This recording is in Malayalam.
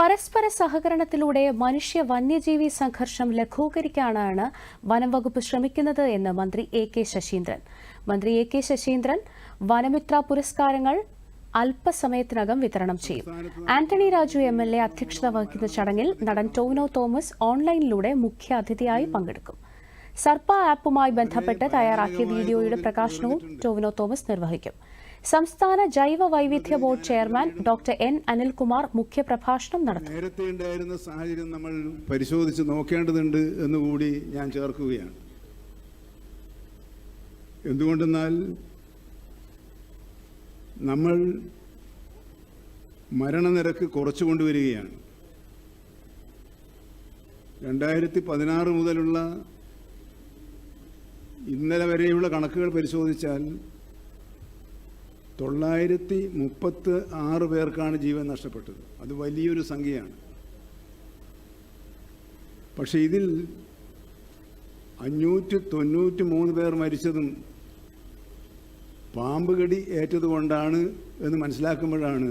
പരസ്പര സഹകരണത്തിലൂടെ മനുഷ്യ വന്യജീവി സംഘർഷം ലഘൂകരിക്കാനാണ് വനം വകുപ്പ് ശ്രമിക്കുന്നത് എന്ന് മന്ത്രി എ കെ ശശീന്ദ്രൻ. മന്ത്രി എ കെ ശശീന്ദ്രൻ വനമിത്ര പുരസ്കാരങ്ങൾ അല്പസമയത്തിനകം വിതരണം ചെയ്യും. Antony Raju M L A അധ്യക്ഷത വഹിക്കുന്ന ചടങ്ങിൽ നടൻ ടോവിനോ തോമസ് ഓൺലൈനിലൂടെ മുഖ്യാതിഥിയായി പങ്കെടുക്കും. സർപ്പ ആപ്പുമായി ബന്ധപ്പെട്ട് തയ്യാറാക്കിയ വീഡിയോയുടെ പ്രകാശനവും ടോവിനോ തോമസ് നിർവഹിക്കും. സംസ്ഥാന ജൈവ വൈവിധ്യ board chairman doctor N Anilkumar മുഖ്യപ്രഭാഷണം നടത്തും. നേരത്തെ ഉണ്ടായിരുന്ന സാഹചര്യം നമ്മൾ പരിശോധിച്ച് നോക്കേണ്ടതുണ്ട് എന്ന് കൂടി ഞാൻ ചേർക്കുകയാണ്. എന്തുകൊണ്ടെന്നാൽ നമ്മൾ മരണനിരക്ക് കുറച്ചു കൊണ്ടുവരികയാണ്. രണ്ടായിരത്തി പതിനാറ് മുതലുള്ള ഇന്നലെ വരെയുള്ള കണക്കുകൾ പരിശോധിച്ചാൽ തൊള്ളായിരത്തി മുപ്പത്ത് ആറ് പേർക്കാണ് ജീവൻ നഷ്ടപ്പെട്ടത്. അത് വലിയൊരു സംഖ്യയാണ്. പക്ഷേ ഇതിൽ അഞ്ഞൂറ്റി തൊണ്ണൂറ്റി മൂന്ന് പേർ മരിച്ചതും പാമ്പുകടി ഏറ്റതുകൊണ്ടാണ് എന്ന് മനസ്സിലാക്കുമ്പോഴാണ്